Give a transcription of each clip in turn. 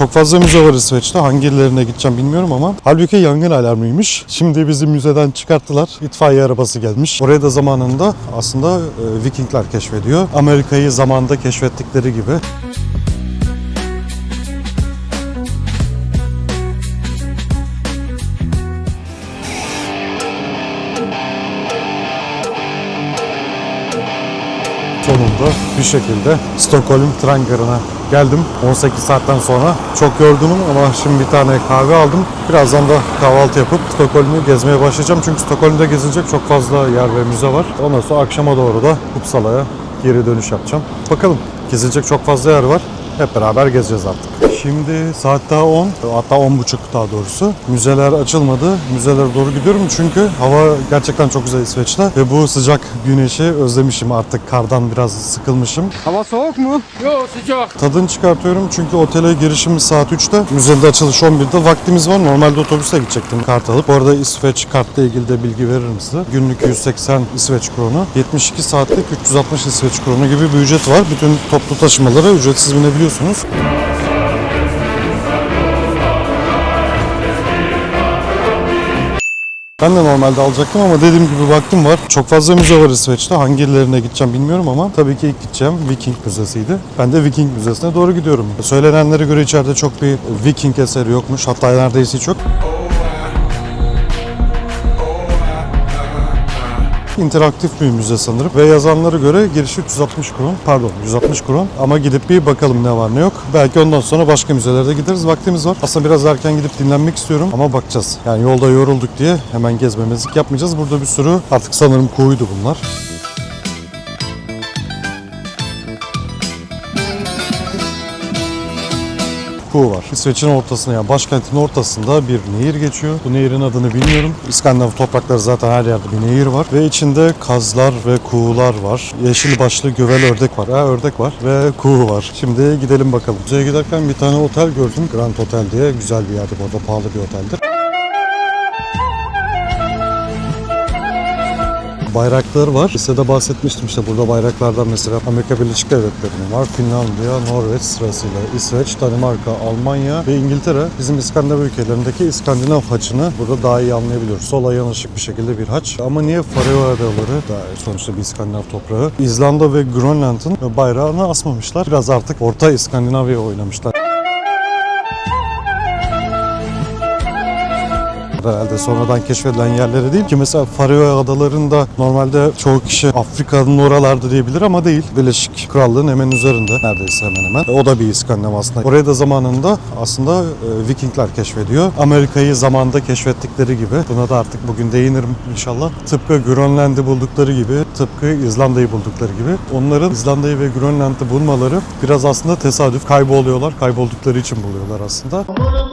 Çok fazla müze var İsveç'te. Hangilerine gideceğim bilmiyorum ama. Halbuki yangın alarmıymış. Şimdi bizi müzeden çıkarttılar. İtfaiye arabası gelmiş. Oraya da zamanında aslında e, Vikingler keşfediyor. Amerika'yı zamanda keşfettikleri gibi. sonunda bir şekilde Stockholm tren garına geldim. 18 saatten sonra çok yorgunum ama şimdi bir tane kahve aldım. Birazdan da kahvaltı yapıp Stockholm'u gezmeye başlayacağım. Çünkü Stockholm'da gezilecek çok fazla yer ve müze var. Ondan sonra akşama doğru da Uppsala'ya geri dönüş yapacağım. Bakalım gezilecek çok fazla yer var. Hep beraber gezeceğiz artık. Şimdi saat daha 10, hatta 10 buçuk daha doğrusu. Müzeler açılmadı. Müzelere doğru gidiyorum çünkü hava gerçekten çok güzel İsveç'te. Ve bu sıcak güneşi özlemişim artık. Kardan biraz sıkılmışım. Hava soğuk mu? Yok sıcak. Tadını çıkartıyorum çünkü otele girişimiz saat 3'te. Müzede açılış 11'de. Vaktimiz var. Normalde otobüse gidecektim kart alıp. Bu arada İsveç kartla ilgili de bilgi veririm size. Günlük 180 İsveç kronu. 72 saatlik 360 İsveç kronu gibi bir ücret var. Bütün toplu taşımalara ücretsiz binebiliyorsunuz. Ben de normalde alacaktım ama dediğim gibi vaktim var. Çok fazla müze var İsveç'te. Hangilerine gideceğim bilmiyorum ama tabii ki ilk gideceğim Viking Müzesi'ydi. Ben de Viking Müzesi'ne doğru gidiyorum. Söylenenlere göre içeride çok bir Viking eseri yokmuş. Hatta neredeyse hiç yok. İnteraktif bir müze sanırım. Ve yazanlara göre girişi 360 kron. Pardon 160 kron. Ama gidip bir bakalım ne var ne yok. Belki ondan sonra başka müzelere de gideriz. Vaktimiz var. Aslında biraz erken gidip dinlenmek istiyorum ama bakacağız. Yani yolda yorulduk diye hemen gezmemezlik yapmayacağız. Burada bir sürü artık sanırım kuğuydu bunlar. Kuğu var. İsveç'in ortasında yani başkentin ortasında bir nehir geçiyor. Bu nehirin adını bilmiyorum. İskandinav toprakları zaten her yerde bir nehir var. Ve içinde kazlar ve kuğular var. Yeşil başlı gövel ördek var. Ha ördek var ve kuğu var. Şimdi gidelim bakalım. Müzeye giderken bir tane otel gördüm. Grand Hotel diye güzel bir yerde bu arada pahalı bir oteldir. Bayraklar var. Listede bahsetmiştim işte burada bayraklardan mesela Amerika Birleşik Devletleri'nin var. Finlandiya, Norveç sırasıyla İsveç, Danimarka, Almanya ve İngiltere. Bizim İskandinav ülkelerindeki İskandinav haçını burada daha iyi anlayabiliyoruz. Sola yanlışık bir şekilde bir haç. Ama niye Faroe Adaları da sonuçta bir İskandinav toprağı. İzlanda ve Grönland'ın bayrağını asmamışlar. Biraz artık Orta İskandinavya oynamışlar. Herhalde sonradan keşfedilen yerleri değil ki mesela Faroe Adaları'nda normalde çoğu kişi Afrika'nın oralarda diyebilir ama değil. Birleşik Krallığın hemen üzerinde neredeyse hemen hemen. O da bir İskandinav aslında. Oraya da zamanında aslında e, Vikingler keşfediyor. Amerika'yı zamanda keşfettikleri gibi. Buna da artık bugün değinirim inşallah. Tıpkı Grönland'ı buldukları gibi, tıpkı İzlanda'yı buldukları gibi. Onların İzlanda'yı ve Grönland'ı bulmaları biraz aslında tesadüf. Kayboluyorlar. Kayboldukları için buluyorlar aslında. Aman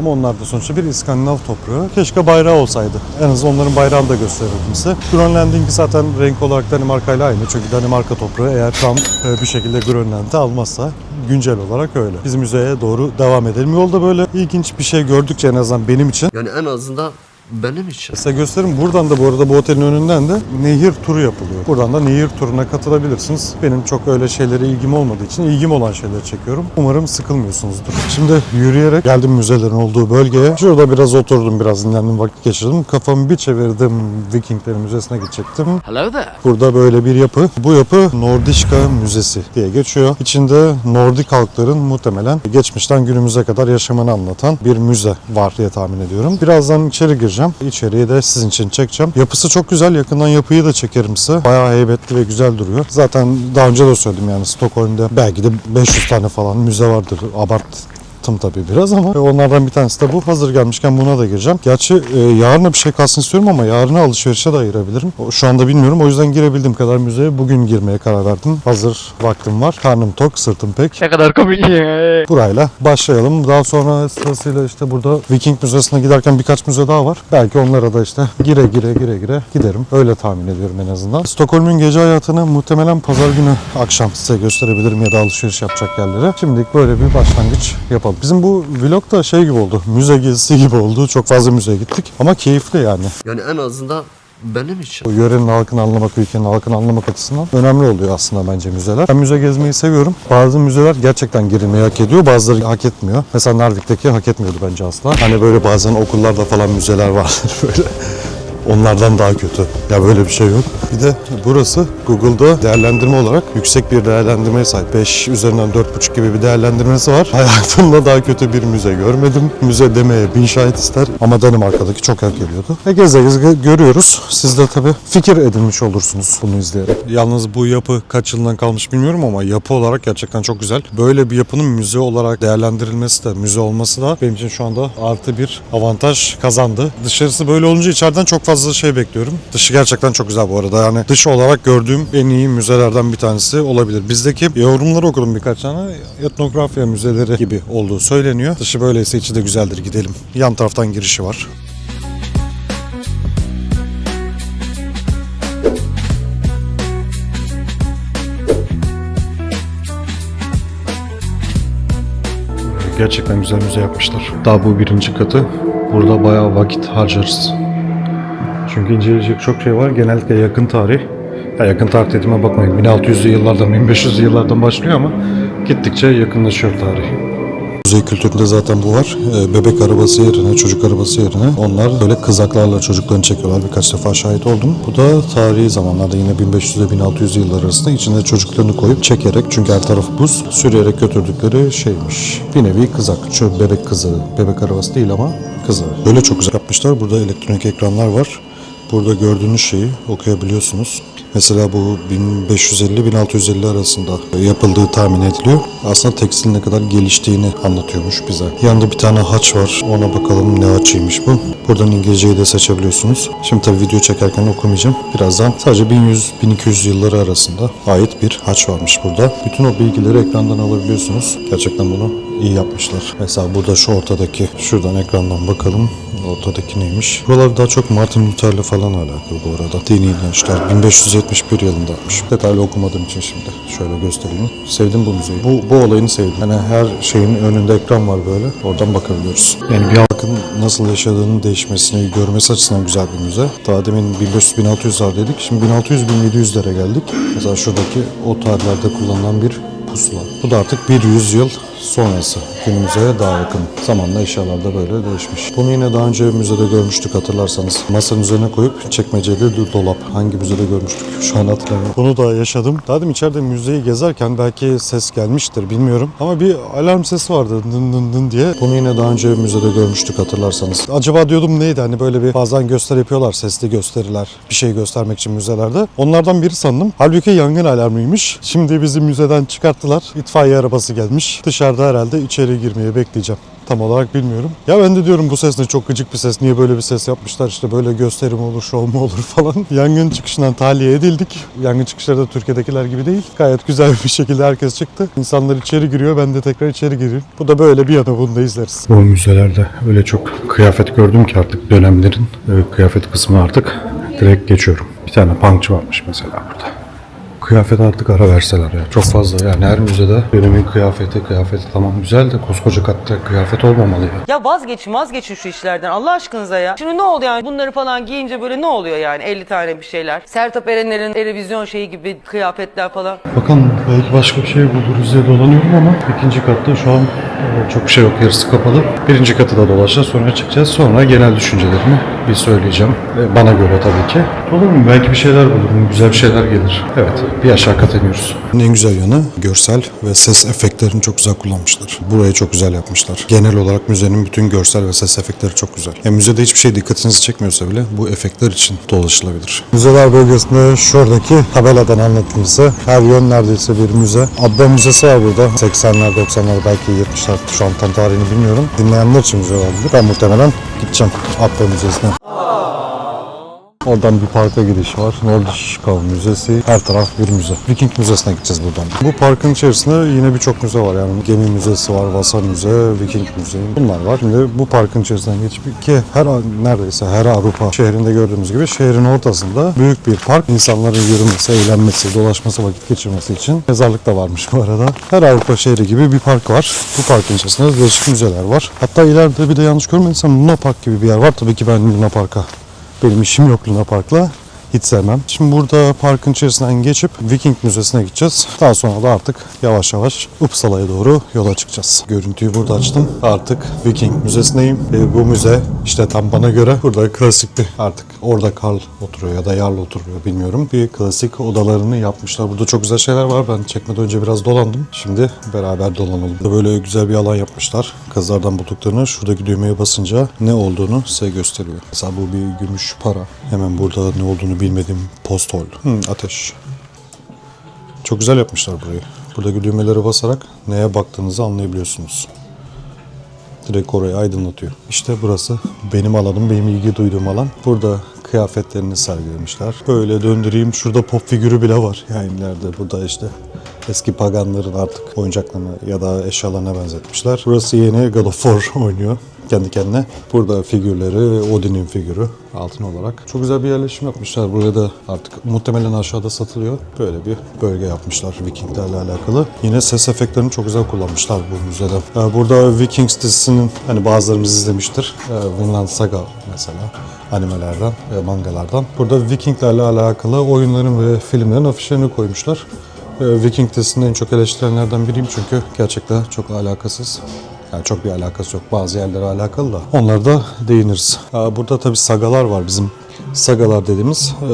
Ama onlar da sonuçta bir İskandinav toprağı. Keşke bayrağı olsaydı. En azından onların bayrağını da gösterirdim size. Grönland'inki zaten renk olarak Danimarka ile aynı. Çünkü Danimarka toprağı eğer Trump e, bir şekilde Grönland'ı almazsa güncel olarak öyle. Biz müzeye doğru devam edelim. Yolda böyle ilginç bir şey gördükçe en azından benim için Yani en azından benim için. Size göstereyim. Buradan da bu arada bu otelin önünden de nehir turu yapılıyor. Buradan da nehir turuna katılabilirsiniz. Benim çok öyle şeylere ilgim olmadığı için ilgim olan şeyleri çekiyorum. Umarım sıkılmıyorsunuzdur. Şimdi yürüyerek geldim müzelerin olduğu bölgeye. Şurada biraz oturdum, biraz dinlendim, vakit geçirdim. Kafamı bir çevirdim Vikinglerin müzesine gidecektim. Hello there. Burada böyle bir yapı. Bu yapı Nordiska Müzesi diye geçiyor. İçinde Nordik halkların muhtemelen geçmişten günümüze kadar yaşamını anlatan bir müze var diye tahmin ediyorum. Birazdan içeri gireceğim. İçeriği de sizin için çekeceğim. Yapısı çok güzel. Yakından yapıyı da çekerim size. Bayağı heybetli ve güzel duruyor. Zaten daha önce de söyledim yani Stockholm'da belki de 500 tane falan müze vardır. Abart Tım tabii biraz ama onlardan bir tanesi de bu. Hazır gelmişken buna da gireceğim. Gerçi e, yarına bir şey kalsın istiyorum ama yarına alışverişe de ayırabilirim. Şu anda bilmiyorum. O yüzden girebildiğim kadar müzeye bugün girmeye karar verdim. Hazır vaktim var. Karnım tok, sırtım pek. Ne kadar komik. Burayla başlayalım. Daha sonra sırasıyla işte burada Viking Müzesi'ne giderken birkaç müze daha var. Belki onlara da işte gire gire gire gire giderim. Öyle tahmin ediyorum en azından. Stockholm'un gece hayatını muhtemelen pazar günü akşam size gösterebilirim ya da alışveriş yapacak yerlere. Şimdilik böyle bir başlangıç yapalım. Bizim bu vlog da şey gibi oldu. Müze gezisi gibi oldu. Çok fazla müzeye gittik ama keyifli yani. Yani en azından benim için. Bu yörenin halkını anlamak, ülkenin halkını anlamak açısından önemli oluyor aslında bence müzeler. Ben müze gezmeyi seviyorum. Bazı müzeler gerçekten girilmeyi hak ediyor, bazıları hak etmiyor. Mesela Narvik'teki hak etmiyordu bence asla. Hani böyle bazen okullarda falan müzeler vardır böyle. Onlardan daha kötü. Ya böyle bir şey yok. Bir de burası Google'da değerlendirme olarak yüksek bir değerlendirmeye sahip. 5 üzerinden 4.5 gibi bir değerlendirmesi var. Hayatımda daha kötü bir müze görmedim. Müze demeye bin şahit ister ama Danimarka'daki çok hak geliyordu. Ve geze geze görüyoruz. Siz de tabii fikir edinmiş olursunuz bunu izleyerek. Yalnız bu yapı kaç yılından kalmış bilmiyorum ama yapı olarak gerçekten çok güzel. Böyle bir yapının müze olarak değerlendirilmesi de, müze olması da benim için şu anda artı bir avantaj kazandı. Dışarısı böyle olunca içeriden çok fazla şey bekliyorum. Dışı gerçekten çok güzel bu arada. Yani dış olarak gördüğüm en iyi müzelerden bir tanesi olabilir. Bizdeki yorumları okudum birkaç tane. Etnografya müzeleri gibi olduğu söyleniyor. Dışı böyleyse içi de güzeldir gidelim. Yan taraftan girişi var. Gerçekten güzel müze yapmışlar. Daha bu birinci katı. Burada bayağı vakit harcarız. Çünkü inceleyecek çok şey var. Genellikle yakın tarih. Ya yakın tarih dediğime bakmayın. 1600'lü yıllardan, 1500'lü yıllardan başlıyor ama gittikçe yakınlaşıyor tarih. Kuzey kültüründe zaten bu var. Ee, Bebek arabası yerine, çocuk arabası yerine onlar böyle kızaklarla çocuklarını çekiyorlar. Birkaç defa şahit oldum. Bu da tarihi zamanlarda yine 1500 ile 1600 yıllar arasında içinde çocuklarını koyup çekerek çünkü her tarafı buz sürüyerek götürdükleri şeymiş. Bir nevi kızak. Şu bebek kızı. Bebek arabası değil ama kızı. Böyle çok güzel yapmışlar. Burada elektronik ekranlar var. Burada gördüğünüz şeyi okuyabiliyorsunuz. Mesela bu 1550-1650 arasında yapıldığı tahmin ediliyor. Aslında tekstil ne kadar geliştiğini anlatıyormuş bize. Yanında bir tane haç var. Ona bakalım ne haçıymış bu. Buradan İngilizceyi de seçebiliyorsunuz. Şimdi tabii video çekerken okumayacağım. Birazdan sadece 1100-1200 yılları arasında ait bir haç varmış burada. Bütün o bilgileri ekrandan alabiliyorsunuz. Gerçekten bunu iyi yapmışlar. Mesela burada şu ortadaki, şuradan ekrandan bakalım. Ortadaki neymiş? Buralar daha çok Martin Luther'le falan alakalı bu arada. Dini inançlar 1571 yılındaymış. Detaylı okumadığım için şimdi şöyle göstereyim. Sevdim bu müzeyi. Bu, bu olayını sevdim. Yani her şeyin önünde ekran var böyle. Oradan bakabiliyoruz. Yani bir halkın nasıl yaşadığının değişmesini görmesi açısından güzel bir müze. Daha demin 1500-1600'lar dedik. Şimdi 1600-1700'lere geldik. Mesela şuradaki o tarihlerde kullanılan bir pusula. Bu da artık bir yüzyıl sonrası. Günümüze daha yakın. Zamanla eşyalar da böyle değişmiş. Bunu yine daha önce müzede görmüştük hatırlarsanız. Masanın üzerine koyup çekmeceli do- dolap. Hangi müzede görmüştük şu an hatırlamıyorum. Bunu da yaşadım. Daha demin içeride müzeyi gezerken belki ses gelmiştir bilmiyorum. Ama bir alarm sesi vardı dın dın dın diye. Bunu yine daha önce müzede görmüştük hatırlarsanız. Acaba diyordum neydi hani böyle bir bazen gösteri yapıyorlar sesli gösteriler. Bir şey göstermek için müzelerde. Onlardan biri sandım. Halbuki yangın alarmıymış. Şimdi bizi müzeden çıkarttılar. İtfaiye arabası gelmiş. Dışarıda herhalde içeri girmeye bekleyeceğim. Tam olarak bilmiyorum. Ya ben de diyorum bu ses ne çok gıcık bir ses. Niye böyle bir ses yapmışlar? İşte böyle gösterim olur, şov mu olur falan. Yangın çıkışından tahliye edildik. Yangın çıkışları da Türkiye'dekiler gibi değil. Gayet güzel bir şekilde herkes çıktı. İnsanlar içeri giriyor. Ben de tekrar içeri gireyim. Bu da böyle bir yana bunu da izleriz. Bu müzelerde öyle çok kıyafet gördüm ki artık dönemlerin kıyafet kısmı artık direkt geçiyorum. Bir tane punkçı varmış mesela burada. Kıyafet artık ara verseler ya. Çok fazla yani her müzede dönemin kıyafeti, kıyafeti tamam güzel de koskoca katta kıyafet olmamalı ya. Ya vazgeçin vazgeçin şu işlerden Allah aşkınıza ya. Şimdi ne oldu yani bunları falan giyince böyle ne oluyor yani 50 tane bir şeyler. Sertab Erener'in televizyon şeyi gibi kıyafetler falan. Bakalım belki başka bir şey buluruz diye dolanıyorum ama ikinci katta şu an e, çok bir şey yok. Yarısı kapalı. Birinci katı da dolaşacağız. Sonra çıkacağız. Sonra genel düşüncelerimi bir söyleyeceğim. Bana göre tabii ki. Olur mu? Belki bir şeyler bulurum. Güzel bir şeyler gelir. Evet. Bir aşağı kat iniyoruz. En güzel yanı görsel ve ses efektlerini çok güzel kullanmışlar. Burayı çok güzel yapmışlar. Genel olarak müzenin bütün görsel ve ses efektleri çok güzel. Yani müzede hiçbir şey dikkatinizi çekmiyorsa bile bu efektler için dolaşılabilir. Müzeler bölgesinde şuradaki tabeladan anlatayım size. Her yön neredeyse bir müze. Abba Müzesi var burada. 80'ler 90'lar belki 70'ler şu an tam tarihini bilmiyorum. Dinleyenler için müze olabilir. Ben muhtemelen gideceğim Abba Müzesi'ne. Oradan bir parka giriş var. Nordiska Müzesi. Her taraf bir müze. Viking Müzesi'ne gideceğiz buradan. Bu parkın içerisinde yine birçok müze var. Yani gemi müzesi var, Vasa Müze, Viking Müze. Bunlar var. Şimdi bu parkın içerisinden geçip ki her neredeyse her Avrupa şehrinde gördüğümüz gibi şehrin ortasında büyük bir park. İnsanların yürümesi, eğlenmesi, dolaşması, vakit geçirmesi için. Mezarlık da varmış bu arada. Her Avrupa şehri gibi bir park var. Bu parkın içerisinde değişik müzeler var. Hatta ileride bir de yanlış görmediysem Luna Park gibi bir yer var. Tabii ki ben Luna Park'a Benim işim yok Luna Park'la. Hiç sevmem. Şimdi burada parkın içerisinden geçip Viking Müzesi'ne gideceğiz. Daha sonra da artık yavaş yavaş Uppsala'ya doğru yola çıkacağız. Görüntüyü burada açtım. Artık Viking Müzesi'ndeyim. E, bu müze işte tam bana göre burada klasik bir artık orada Karl oturuyor ya da Jarl oturuyor bilmiyorum. Bir klasik odalarını yapmışlar. Burada çok güzel şeyler var. Ben çekmeden önce biraz dolandım. Şimdi beraber dolanalım. Böyle güzel bir alan yapmışlar. Kazlardan bulduklarını şuradaki düğmeye basınca ne olduğunu size gösteriyor. Mesela bu bir gümüş para. Hemen burada ne olduğunu bilmediğim postol. Hı, ateş. Çok güzel yapmışlar burayı. Buradaki düğmelere basarak neye baktığınızı anlayabiliyorsunuz. Direkt orayı aydınlatıyor. İşte burası benim alanım, benim ilgi duyduğum alan. Burada kıyafetlerini sergilemişler. Böyle döndüreyim. Şurada pop figürü bile var. Yani ileride burada işte eski paganların artık oyuncaklarını ya da eşyalarına benzetmişler. Burası yeni God of War oynuyor kendi kendine. Burada figürleri, Odin'in figürü altın olarak. Çok güzel bir yerleşim yapmışlar. Buraya da artık muhtemelen aşağıda satılıyor. Böyle bir bölge yapmışlar Vikinglerle alakalı. Yine ses efektlerini çok güzel kullanmışlar bu müzede. Ee, Burada Vikings dizisinin hani bazılarımız izlemiştir. Ee, Vinland Saga mesela animelerden ve mangalardan. Burada Vikinglerle alakalı oyunların ve filmlerin afişlerini koymuşlar. Ee, Viking dizisini en çok eleştirenlerden biriyim çünkü gerçekten çok alakasız. Yani çok bir alakası yok. Bazı yerlere alakalı da. Onlara da değiniriz. Burada tabii sagalar var bizim. Sagalar dediğimiz e,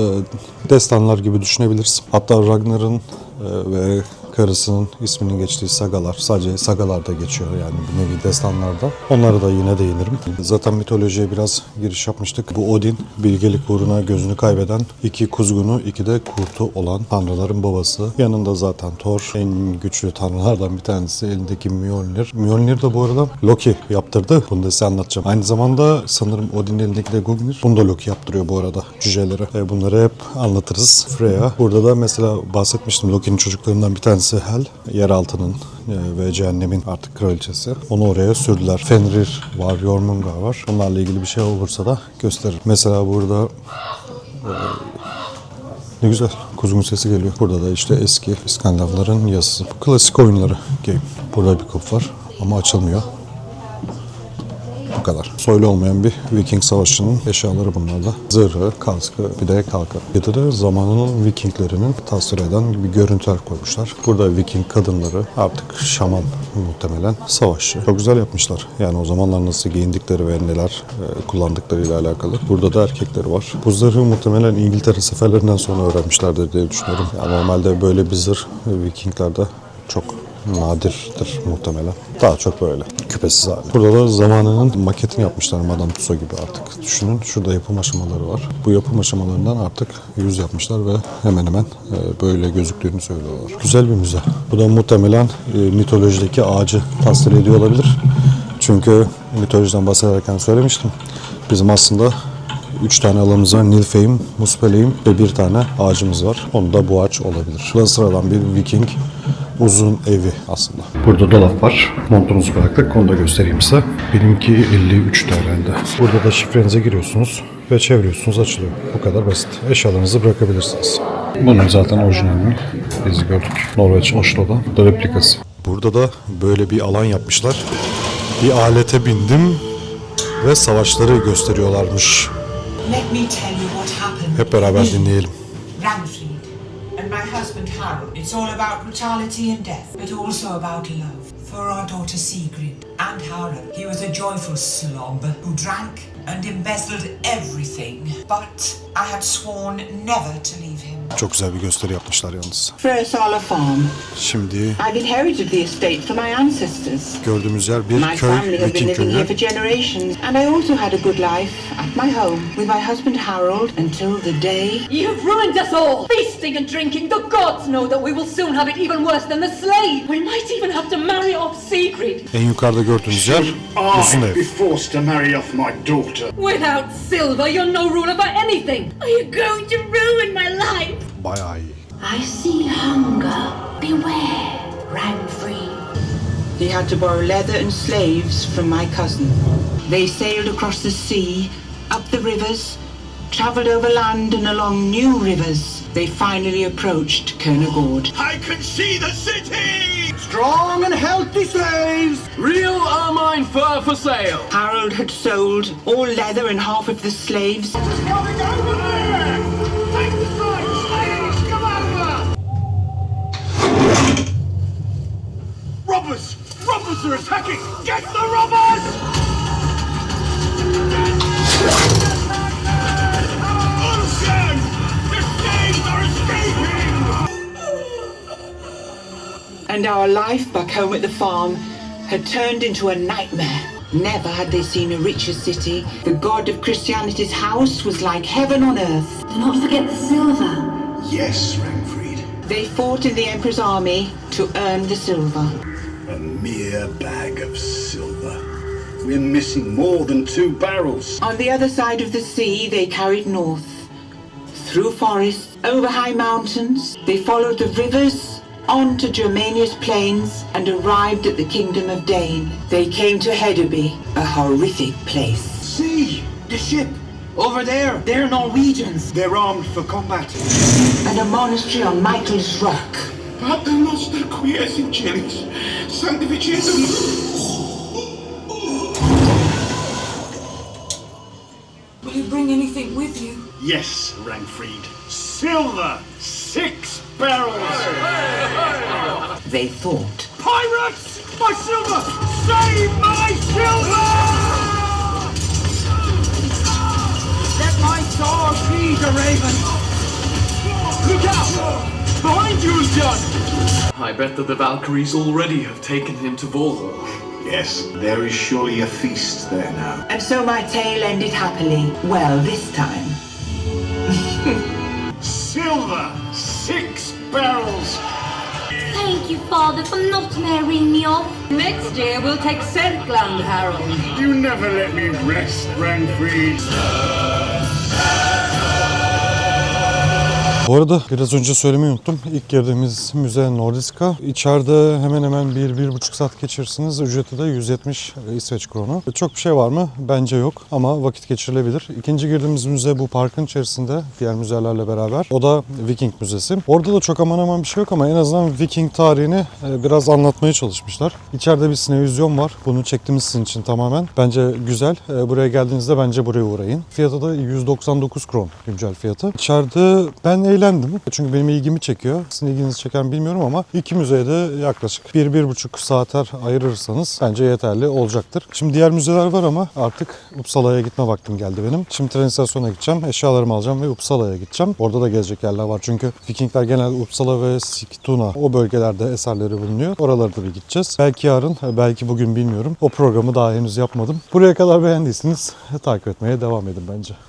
destanlar gibi düşünebiliriz. Hatta Ragnar'ın e, ve karısının isminin geçtiği sagalar. Sadece sagalarda geçiyor yani bu nevi destanlarda. Onlara da yine değinirim. Zaten mitolojiye biraz giriş yapmıştık. Bu Odin bilgelik uğruna gözünü kaybeden iki kuzgunu, iki de kurtu olan tanrıların babası. Yanında zaten Thor en güçlü tanrılardan bir tanesi. Elindeki Mjolnir. Mjolnir de bu arada Loki yaptırdı. Bunu da size anlatacağım. Aynı zamanda sanırım Odin'in elindeki de Gungnir. Bunu da Loki yaptırıyor bu arada cücelere. Bunları hep anlatırız. Freya. Burada da mesela bahsetmiştim Loki'nin çocuklarından bir tanesi Hel. Yeraltının e, ve cehennemin artık kraliçesi. Onu oraya sürdüler. Fenrir var, Jormungandr var. Bunlarla ilgili bir şey olursa da gösteririm. Mesela burada ne güzel. Kuzgun sesi geliyor. Burada da işte eski İskandinavların yazısı. Klasik oyunları game. Burada bir kup var ama açılmıyor. Kadar. Soylu olmayan bir Viking savaşının eşyaları bunlarla. Zırhı, kaskı, bir de kalkan. Bir de zamanının Vikinglerinin tasvir eden bir görüntüler koymuşlar. Burada Viking kadınları artık şaman muhtemelen savaşçı. Çok güzel yapmışlar. Yani o zamanlar nasıl giyindikleri ve neler e, kullandıklarıyla alakalı. Burada da erkekleri var. Bu zırhı muhtemelen İngiltere seferlerinden sonra öğrenmişlerdir diye düşünüyorum. Yani normalde böyle bir zırh e, Vikinglerde çok nadirdir muhtemelen. Daha çok böyle küpesiz hali. Burada da zamanının maketini yapmışlar Madame Tussauds gibi artık. Düşünün şurada yapım aşamaları var. Bu yapım aşamalarından artık yüz yapmışlar ve hemen hemen e, böyle gözüktüğünü söylüyorlar. Güzel bir müze. Bu da muhtemelen e, mitolojideki ağacı tasvir ediyor olabilir. Çünkü mitolojiden bahsederken söylemiştim. Bizim aslında Üç tane alanımız var. Nilfheim, Muspelheim ve bir tane ağacımız var. Onu da bu ağaç olabilir. Burada sıradan bir Viking uzun evi aslında. Burada dolap var. Montunuzu bıraktık. Onu da göstereyim size. Benimki 53'tü herhalde. Burada da şifrenize giriyorsunuz ve çeviriyorsunuz açılıyor. Bu kadar basit. Eşyalarınızı bırakabilirsiniz. Bunun zaten orijinalini biz gördük. Norveç Oslo'da. Bu da replikası. Burada da böyle bir alan yapmışlar. Bir alete bindim ve savaşları gösteriyorlarmış. Hep beraber dinleyelim. My It's all about brutality and death, but also about love. For our daughter Sigrid and Harold. He was a joyful slob who drank and embezzled everything. But I had sworn never to leave him. Çok güzel bir gösteri yapmışlar yalnız. Freyasala Farm. Şimdi I've inherited the estate from my ancestors. gördüğümüz yer bir My köy, family have been Viking living here for köyü. generations, and I also had a good life at my home with my husband Harold until the day You have ruined us all! Feasting and drinking, the gods know that we will soon have it even worse than the slave! We might even have to marry off Sigrid! En yukarıda gördüğünüz yer uzun I ev. be forced to marry off my daughter? Without silver, you're no ruler for anything! Are you going to ruin my life? Bayağı iyi. I see hunger. Beware, Ranfree. he had to borrow leather and slaves from my cousin. They sailed across the sea, up the rivers, travelled over land and along new rivers, they finally approached Kernagord. I can see the city! Strong and healthy slaves! Real ermine fur for sale. Harold had sold all leather and half of the slaves. Coming over there! Robbers are attacking! Get the robbers! Ocean! The slaves are escaping! and our life back home at the farm had turned into a nightmare. Never had they seen a richer city. The God of Christianity's house was like heaven on earth. Do not forget the silver. Yes, Rangfried. They fought in the Emperor's army to earn the silver. Mere bag of silver. We're missing more than two barrels. On the other side of the sea, they carried north. Through forests, over high mountains, they followed the rivers, on to Germania's plains, and arrived at the kingdom of Dane. They came to Hedeby, a horrific place. See! The ship! Over there! They're Norwegians! They're armed for combat. And a monastery on Michael's Rock. Pater noster qui es in celis, sanctificetum Will you bring anything with you? Yes, Rangfried. Silver! Six barrels! They thought. Pirates! My silver! Save my silver! Let my dog be the raven! Look out! Behind you, John! I bet that the Valkyries already have taken him to Volhall. Yes, there is surely a feast there now. And so my tale ended happily. Well, this time. Silver! Six barrels! Thank you, Father, for not marrying me off. Next year we'll take Serkland, Harold. You never let me rest, Rangfried. Bu arada biraz önce söylemeyi unuttum. İlk girdiğimiz müze Nordiska. İçeride hemen hemen 1-1,5 saat geçirirsiniz. Ücreti de 170 İsveç kronu. Çok bir şey var mı? Bence yok ama vakit geçirilebilir. İkinci girdiğimiz müze bu parkın içerisinde diğer müzelerle beraber. O da Viking Müzesi. Orada da çok aman aman bir şey yok ama en azından Viking tarihini e, biraz anlatmaya çalışmışlar. İçeride bir sinevizyon var. Bunu çektiğimiz sizin için tamamen. Bence güzel. E, Buraya geldiğinizde bence buraya uğrayın. Fiyatı da 199 kron güncel fiyatı. İçeride ben eğlendim. Çünkü benim ilgimi çekiyor. Sizin ilginizi çeker mi bilmiyorum ama iki müzeye de yaklaşık 1-1,5 saatler ayırırsanız bence yeterli olacaktır. Şimdi diğer müzeler var ama artık Uppsala'ya gitme vaktim geldi benim. Şimdi tren istasyonuna gideceğim. Eşyalarımı alacağım ve Uppsala'ya gideceğim. Orada da gezecek yerler var. Çünkü Vikingler genelde Uppsala ve Sigtuna o bölgelerde eserleri bulunuyor. Oralara da bir gideceğiz. Belki yarın, belki bugün bilmiyorum. O programı daha henüz yapmadım. Buraya kadar beğendiyseniz takip etmeye devam edin bence.